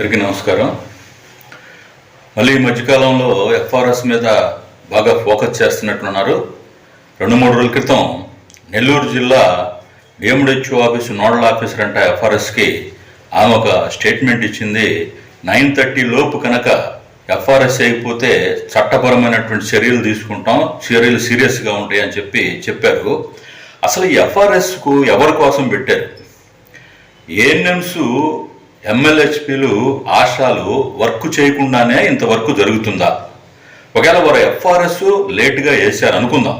అందరికీ నమస్కారం. మళ్ళీ ఈ మధ్యకాలంలో ఎఫ్ఆర్ఎస్ మీద బాగా ఫోకస్ చేస్తున్నట్లున్నారు రెండు మూడు రోజుల క్రితం నెల్లూరు జిల్లా డిఎండిహెచ్ఓ ఆఫీసు నోడల్ ఆఫీసర్ అంటే ఎఫ్ఆర్ఎస్కి ఆమె ఒక స్టేట్మెంట్ ఇచ్చింది. నైన్ థర్టీ లోపు కనుక ఎఫ్ఆర్ఎస్ అయిపోతే చట్టపరమైనటువంటి చర్యలు తీసుకుంటాం. చర్యలు సీరియస్గా ఉంటాయి అని చెప్పి చెప్పారు. అసలు ఈ ఎఫ్ఆర్ఎస్కు ఎవరి కోసం పెట్టారు? ఏఎన్ఎంస్ ఎంఎల్హెచ్పిలు ఆశాలు వర్క్ చేయకుండానే ఇంత వర్క్ జరుగుతుందా? ఒకవేళ వారు ఎఫ్ఆర్ఎస్ లేట్గా వేసారు అనుకుందాం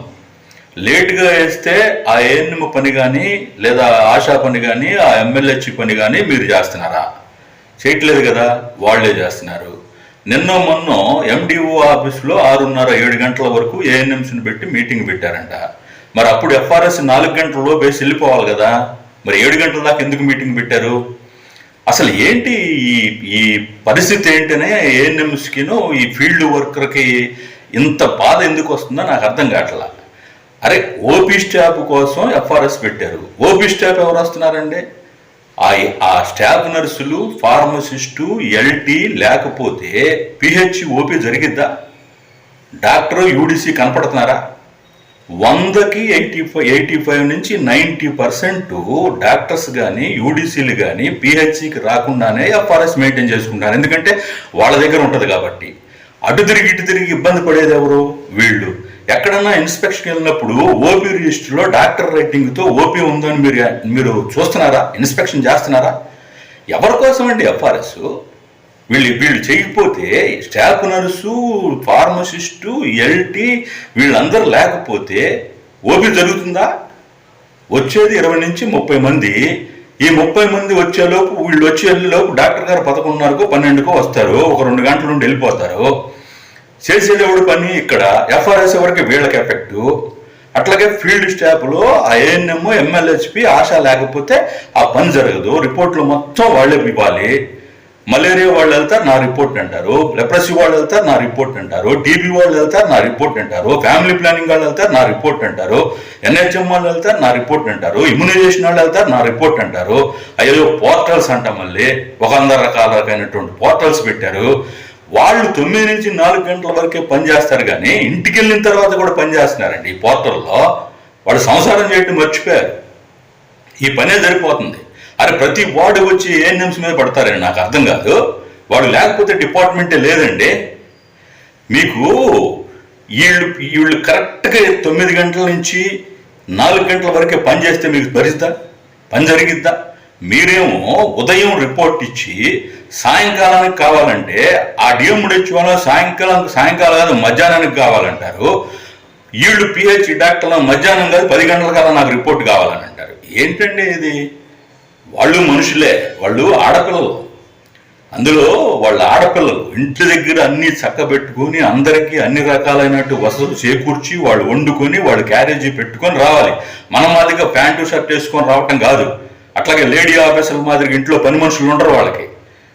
లేట్గా వేస్తే ఆ ఏఎన్ఎం పని కానీ లేదా ఆశా పని కానీ ఆ ఎమ్మెల్యేహెచ్ పని కానీ మీరు చేస్తున్నారా? చేయట్లేదు కదా వాళ్ళే చేస్తున్నారు. నిన్న మొన్న ఎండిఓ ఆఫీస్లో ఆరున్నర ఏడు గంటల వరకు ఏఎన్ఎంస్ని పెట్టి మీటింగ్ పెట్టారంట. మరి అప్పుడు ఎఫ్ఆర్ఎస్ నాలుగు గంటల్లో బేసి వెళ్ళిపోవాలి కదా. మరి ఏడు గంటల దాకా ఎందుకు మీటింగ్ పెట్టారు? అసలు ఏంటి ఈ ఈ పరిస్థితి ఏంటనే ఏఎన్ఎంస్కిను ఈ ఫీల్డ్ వర్కర్కి ఇంత బాధ ఎందుకు వస్తుందో నాకు అర్థం కావట్లా. అరే ఓపీ స్టాఫ్ కోసం ఎఫ్ఆర్ఎస్ పెట్టారు. ఓపీ స్టాఫ్ ఎవరు వస్తున్నారండి? ఆ ఆ స్టాఫ్ నర్సులు ఫార్మసిస్టు ఎల్టీ లేకపోతే పిహెచ్ ఓపీ జరిగిద్దా? డాక్టర్ యూడిసి కనపడుతున్నారా? వందకి ఎయిటీ ఫైవ్ ఎయిటీ ఫైవ్ నుంచి నైంటీ పర్సెంట్ డాక్టర్స్ కానీ యూడిసీలు కానీ పిహెచ్సికి రాకుండానే ఎఫ్ఆర్ఎస్ మెయింటైన్ చేసుకుంటారు ఎందుకంటే వాళ్ళ దగ్గర ఉంటుంది కాబట్టి. అటు తిరిగి ఇటు తిరిగి ఇబ్బంది పడేది ఎవరు? వీళ్ళు. ఎక్కడన్నా ఇన్స్పెక్షన్కి వెళ్ళినప్పుడు ఓపీ రిజిస్టర్లో డాక్టర్ రైటింగ్తో ఓపీ ఉందని మీరు మీరు చూస్తున్నారా? ఇన్స్పెక్షన్ చేస్తున్నారా? ఎవరి కోసం అండి ఎఫ్ఆర్ఎస్? వీళ్ళు వీళ్ళు చేయకపోతే స్టాఫ్ నర్సు ఫార్మసిస్టు ఎల్టీ వీళ్ళందరూ లేకపోతే ఓపీ జరుగుతుందా? వచ్చేది ఇరవై నుంచి ముప్పై మంది. ఈ ముప్పై మంది వచ్చేలోపు వీళ్ళు వచ్చేలోపు డాక్టర్ గారు పదకొండున్నరకు పన్నెండుకో వస్తారు. ఒక రెండు గంటల నుండి వెళ్ళిపోతారు. చేసేదేవుడు పని? ఇక్కడ ఎఫ్ఆర్ఎస్ వరకు వీళ్ళకి ఎఫెక్ట్. అట్లాగే ఫీల్డ్ స్టాఫ్లో ఆ ఏఎన్ఎం ఎంఎల్హెచ్పి ఆశ లేకపోతే ఆ పని జరగదు. రిపోర్ట్లు మొత్తం వాళ్ళే ఇవ్వాలి. మలేరియా వాళ్ళు వెళ్తారు నా రిపోర్ట్ అంటారు. లెప్రసీ వాళ్ళు వెళ్తారు నా రిపోర్ట్ అంటారు. టీబీ వాళ్ళు వెళ్తారు నా రిపోర్ట్ అంటారు. ఫ్యామిలీ ప్లానింగ్ వాళ్ళు వెళ్తారు నా రిపోర్ట్ అంటారు. ఎన్హెచ్ఎం వాళ్ళు వెళ్తారు నా రిపోర్ట్ అంటారు. ఇమ్యునైజేషన్ వాళ్ళు వెళ్తారు నా రిపోర్ట్ అంటారు. అయ్యో పోర్టల్స్ అంట మళ్ళీ. ఒక వంద రకాల రకమైనటువంటి పోర్టల్స్ పెట్టారు. వాళ్ళు తొమ్మిది నుంచి నాలుగు గంటల వరకే పని చేస్తారు కానీ ఇంటికి వెళ్ళిన తర్వాత కూడా పని చేస్తున్నారండి ఈ పోర్టల్లో. వాళ్ళు సంసారం చేయడం మర్చిపోయారు. ఈ పనే సరిపోతుంది. అరే ప్రతి వార్డు వచ్చి ఏఎన్ఎంస్ మీద పడతారండి నాకు అర్థం కాదు. వాడు లేకపోతే డిపార్ట్మెంటే లేదండి. మీకు వీళ్ళు వీళ్ళు కరెక్ట్గా తొమ్మిది గంటల నుంచి నాలుగు గంటల వరకే పని చేస్తే మీకు భరిద్దా? పని జరిగిద్దా? మీరేమో ఉదయం రిపోర్ట్ ఇచ్చి సాయంకాలానికి కావాలంటే ఆ డిఎండిహెచ్ సాయంకాలం సాయంకాలం కాదు మధ్యాహ్నానికి కావాలంటారు. వీళ్ళు పిహెచ్ డాక్టర్ మధ్యాహ్నం కాదు పది గంటల కాలం నాకు రిపోర్ట్ కావాలని అంటారు ఏంటండి ఇది? వాళ్ళు మనుషులే వాళ్ళు ఆడపిల్లలు. అందులో వాళ్ళ ఆడపిల్లలు ఇంటి దగ్గర అన్ని చక్కబెట్టుకొని అందరికీ అన్ని రకాలైనట్టు వసతులు చేకూర్చి వాళ్ళు వండుకొని వాళ్ళు క్యారేజీ పెట్టుకొని రావాలి. మన మాదిరిగా ప్యాంటు షర్ట్ వేసుకొని రావటం కాదు. అట్లాగే లేడీ ఆఫీసర్ల మాదిరిగా ఇంట్లో పని మనుషులు ఉండరు వాళ్ళకి.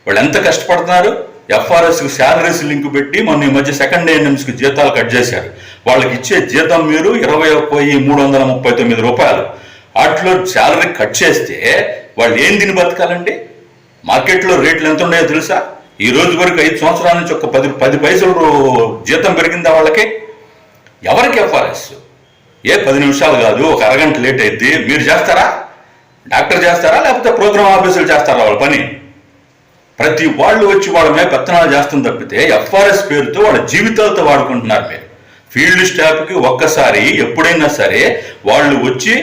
వాళ్ళు ఎంత కష్టపడుతున్నారు? ఎఫ్ఆర్ఎస్కి శాలరీస్ లింక్ పెట్టి మొన్న ఈ మధ్య సెకండ్ ఏఎన్ఎంస్కి జీతాలు కట్ చేశారు. వాళ్ళకి ఇచ్చే జీతం మీరు ఇరవై పోయి మూడు వందల ముప్పై తొమ్మిది రూపాయలు. వాటిలో శాలరీ కట్ చేస్తే వాళ్ళు ఏం తిని బతకాలండి? మార్కెట్లో రేట్లు ఎంత ఉన్నాయో తెలుసా? ఈ రోజు వరకు ఐదు సంవత్సరాల నుంచి ఒక పది పది పైసలు జీతం పెరిగిందా వాళ్ళకి? ఎవరికి ఎఫ్ఆర్ఎస్? ఏ పది నిమిషాలు కాదు ఒక అరగంట లేట్ అయింది మీరు చేస్తారా? డాక్టర్ చేస్తారా? లేకపోతే ప్రోగ్రామ్ ఆఫీసులు చేస్తారా వాళ్ళ పని? ప్రతి వాళ్ళు వచ్చి వాళ్ళ మీద పెత్తనాలు చేస్తుంది తప్పితే ఎఫ్ఆర్ఎస్ పేరుతో వాళ్ళ జీవితాలతో వాడుకుంటున్నారు మీరు. ఫీల్డ్ స్టాఫ్కి ఒక్కసారి ఎప్పుడైనా సరే వాళ్ళు వచ్చి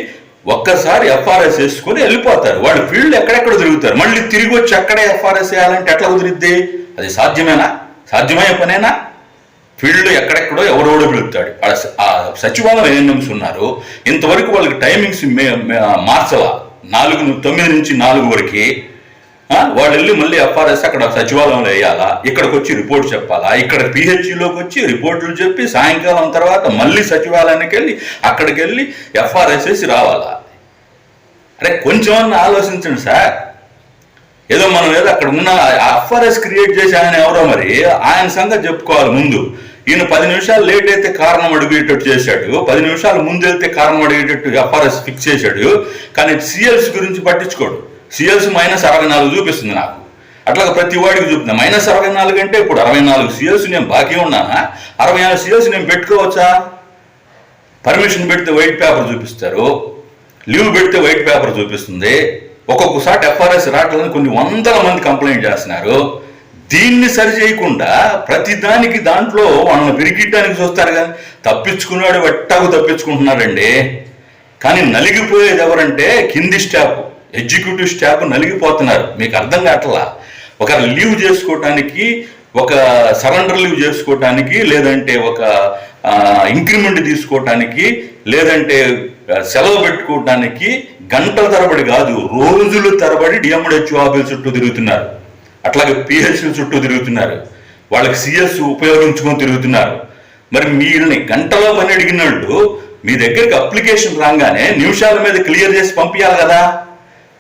ఒక్కసారి ఎఫ్ఆర్ఎస్ వేసుకుని వెళ్ళిపోతారు. వాళ్ళు ఫీల్డ్ ఎక్కడెక్కడ తిరుగుతారు. మళ్ళీ తిరిగి వచ్చి అక్కడే ఎఫ్ఆర్ఎస్ వేయాలంటే ఎట్లా కుదిరిద్ది? అది సాధ్యమేనా? సాధ్యమయ్యే పనేనా? ఫీల్డ్ ఎక్కడెక్కడో ఎవరోడో పిలుస్తాడు. ఆ సచివాలయం ఎన్ఎంస్ ఉన్నారు ఇంతవరకు వాళ్ళకి టైమింగ్స్ మే- మే- మార్చలా. నాలుగు తొమ్మిది నుంచి నాలుగు వరకు వాడు వాళ్ళు వెళ్ళి మళ్ళీ ఎఫ్ఆర్ఎస్ అక్కడ సచివాలయంలో వేయాలా? ఇక్కడికి వచ్చి రిపోర్ట్ చెప్పాలా? ఇక్కడ పిహెచ్సిలోకి వచ్చి రిపోర్టులు చెప్పి సాయంకాలం తర్వాత మళ్ళీ సచివాలయానికి వెళ్ళి అక్కడికి వెళ్ళి ఎఫ్ఆర్ఎస్ వేసి రావాలా? అరే కొంచెం ఆలోచించండి సార్. ఏదో మనం ఏదో అక్కడ ఉన్న ఎఫ్ఆర్ఎస్ క్రియేట్ చేసి ఆయన ఎవరో మరి ఆయన సంగతి చెప్పుకోవాలి ముందు. ఈయన పది నిమిషాలు లేట్ అయితే కారణం అడిగేటట్టు చేశాడు. పది నిమిషాలు ముందు వెళ్తే కారణం అడిగేటట్టు ఎఫ్ఆర్ఎస్ ఫిక్స్ చేశాడు. కానీ సిఎల్స్ గురించి పట్టించుకోడు. సిఎల్స్ మైనస్ అరవై నాలుగు చూపిస్తుంది నాకు. అట్లా ప్రతి వాడికి చూపుతున్నా మైనస్ అరవై నాలుగు అంటే ఇప్పుడు అరవై నాలుగు సీఎల్స్ నేను బాకీ ఉన్నానా? అరవై నాలుగు సీఎల్స్ నేను పెట్టుకోవచ్చా? పర్మిషన్ పెడితే వైట్ పేపర్ చూపిస్తారు. లీవ్ పెడితే వైట్ పేపర్ చూపిస్తుంది. ఒక్కొక్కసారి ఎఫ్ఆర్ఎస్ రావట్లేదని కొన్ని వందల మంది కంప్లైంట్ చేస్తున్నారు. దీన్ని సరి చేయకుండా ప్రతిదానికి దాంట్లో వాళ్ళని పిరికిట్టడానికి చూస్తారు కానీ తప్పించుకున్నాడు వెట్టాకు తప్పించుకుంటున్నారండి కానీ నలిగిపోయేది ఎవరంటే కింది స్టాఫ్. Executive staff నలిగిపోతున్నారు. మీకు అర్థం కావట్లా? ఒక లీవ్ చేసుకోవటానికి ఒక సరెండర్ లీవ్ చేసుకోవటానికి లేదంటే ఒక ఇంక్రిమెంట్ తీసుకోవటానికి లేదంటే సెలవు పెట్టుకోవటానికి గంటల తరబడి కాదు రోజుల తరబడి డిఎండిహెచ్ఓ ఆఫీస్ చుట్టూ తిరుగుతున్నారు. అట్లాగే పిహెచ్సి చుట్టూ తిరుగుతున్నారు. వాళ్ళకి సిఎస్ ఉపయోగించుకొని తిరుగుతున్నారు. మరి వీళ్ళని గంటలో పని అడిగినట్టు మీ దగ్గరికి అప్లికేషన్ రాగానే నిమిషాల మీద క్లియర్ చేసి పంపించాలి కదా?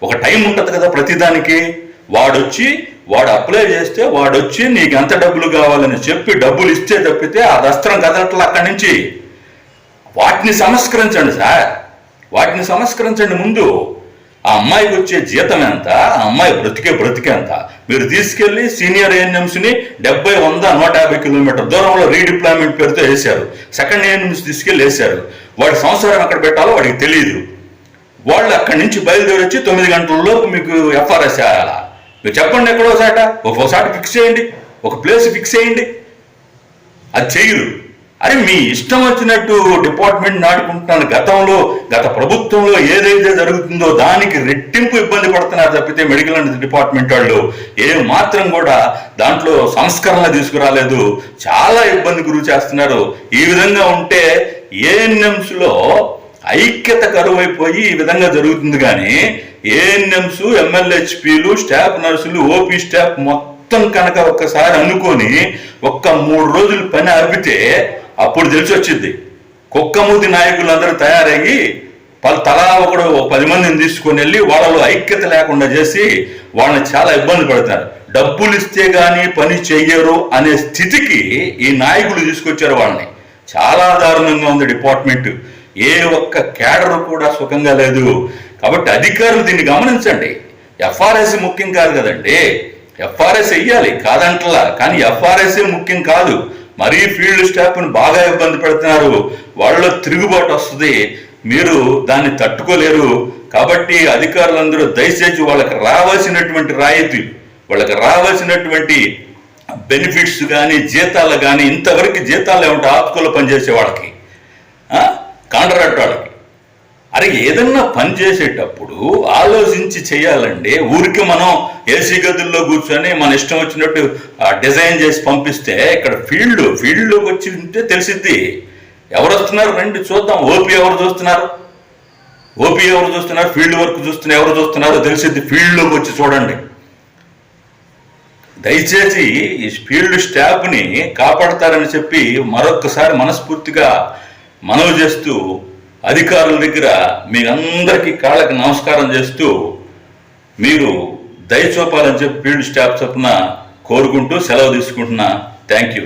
ఒక టైం ఉంటుంది కదా ప్రతిదానికి. వాడొచ్చి వాడు అప్లై చేస్తే వాడొచ్చి నీకు ఎంత డబ్బులు కావాలని చెప్పి డబ్బులు ఇస్తే తప్పితే ఆ దస్త్రం కదలట్లా అక్కడి నుంచి. వాటిని సంస్కరించండి సార్. వాటిని సంస్కరించండి ముందు. ఆ అమ్మాయికి వచ్చే జీతం ఎంత? ఆ అమ్మాయి బ్రతికే బ్రతికెంత మీరు తీసుకెళ్ళి సీనియర్ ఏఎన్ఎంస్ని డెబ్బై వంద నూట యాభై కిలోమీటర్ దూరంలో రీడిప్లాయ్మెంట్ పేరుతో వేశారు. సెకండ్ ఏఎన్ఎంస్ తీసుకెళ్ళి వేశారు. వాడి సంవత్సరం ఎక్కడ పెట్టాలో వాడికి తెలియదు వాళ్ళు అక్కడి నుంచి బయలుదేరి వచ్చి తొమ్మిది గంటలలోపు మీకు ఎఫ్ఆర్ఎస్ చేయాలా మీరు చెప్పండి ఎక్కడోసాట ఒక్కోసారి ఫిక్స్ చేయండి. ఒక ప్లేస్ ఫిక్స్ చేయండి. అది చేయరు. అరే మీ ఇష్టం వచ్చినట్టు డిపార్ట్మెంట్ నాడుకుంటున్నాను గతంలో గత ప్రభుత్వంలో ఏదైతే జరుగుతుందో దానికి రెట్టింపు ఇబ్బంది పడుతున్నారు తప్పితే మెడికల్ అండ్ డిపార్ట్మెంట్ వాళ్ళు ఏ మాత్రం కూడా దాంట్లో సంస్కరణ తీసుకురాలేదు. చాలా ఇబ్బంది గురి చేస్తున్నారు. ఈ విధంగా ఉంటే ఏఎన్ఎంస్లో ఐక్యత కరువైపోయి ఈ విధంగా జరుగుతుంది కానీ ఏఎన్ఎంస్ ఎమ్మెల్యేహెచ్పీలు స్టాఫ్ నర్సులు ఓపీ స్టాఫ్ మొత్తం కనుక ఒక్కసారి అనుకొని ఒక్క మూడు రోజులు పని ఆపితే అప్పుడు తెలిసి వచ్చింది. కుక్కమూతి నాయకులందరూ తయారయ్యి పలు తలా ఒకడు పది మందిని తీసుకొని వెళ్ళి వాళ్ళలో ఐక్యత లేకుండా చేసి వాళ్ళని చాలా ఇబ్బంది పెడతారు డబ్బులు ఇస్తే కానీ పని చెయ్యరు అనే స్థితికి ఈ నాయకులు తీసుకొచ్చారు వాళ్ళని. చాలా దారుణంగా ఉంది డిపార్ట్మెంట్. ఏ ఒక్క కేడర్ కూడా సుఖంగా లేదు. కాబట్టి అధికారులు దీన్ని గమనించండి. ఎఫ్ఆర్ఎస్ ముఖ్యం కాదు కదండి. ఎఫ్ఆర్ఎస్ వెయ్యాలి కాదంటలా. కానీ ఎఫ్ఆర్ఎస్ ముఖ్యం కాదు. మరీ ఫీల్డ్ స్టాఫ్ని బాగా ఇబ్బంది పెడుతున్నారు. వాళ్ళలో తిరుగుబాటు వస్తుంది. మీరు దాన్ని తట్టుకోలేరు. కాబట్టి అధికారులందరూ దయచేసి వాళ్ళకి రావాల్సినటువంటి రాయితీ వాళ్ళకి రావాల్సినటువంటి బెనిఫిట్స్ కానీ జీతాలు కానీ ఇంతవరకు జీతాలు ఏమంటే ఆత్కూల పనిచేసే వాళ్ళకి. కాంట్రాక్ట్ అరే ఏదన్నా పని చేసేటప్పుడు ఆలోచించి చేయాలండి ఊరికి మనం ఏసీ గదుల్లో కూర్చొని మన ఇష్టం వచ్చినట్టు ఆ, డిజైన్ చేసి పంపిస్తే ఇక్కడ ఫీల్డ్ ఫీల్డ్లోకి వచ్చి ఉంటే తెలిసిద్ది. ఎవరు వస్తున్నారు రండి చూద్దాం. ఓపీ ఎవరు చూస్తున్నారు? ఓపీ ఎవరు చూస్తున్నారు? ఫీల్డ్ వర్క్ చూస్తున్నారు ఎవరు చూస్తున్నారో తెలిసిద్ది. ఫీల్డ్లోకి వచ్చి చూడండి. దయచేసి ఈ ఫీల్డ్ స్టాఫ్ని కాపాడతారని చెప్పి మరొక్కసారి మనస్ఫూర్తిగా మనవి చేస్తూ అధికారుల దగ్గర మీరందరికీ కాళ్ళకి నమస్కారం చేస్తూ మీరు దయచూపాలని చెప్పి ఫీల్డ్ స్టాఫ్ చొప్పున కోరుకుంటూ సెలవు తీసుకుంటున్నా. Thank you.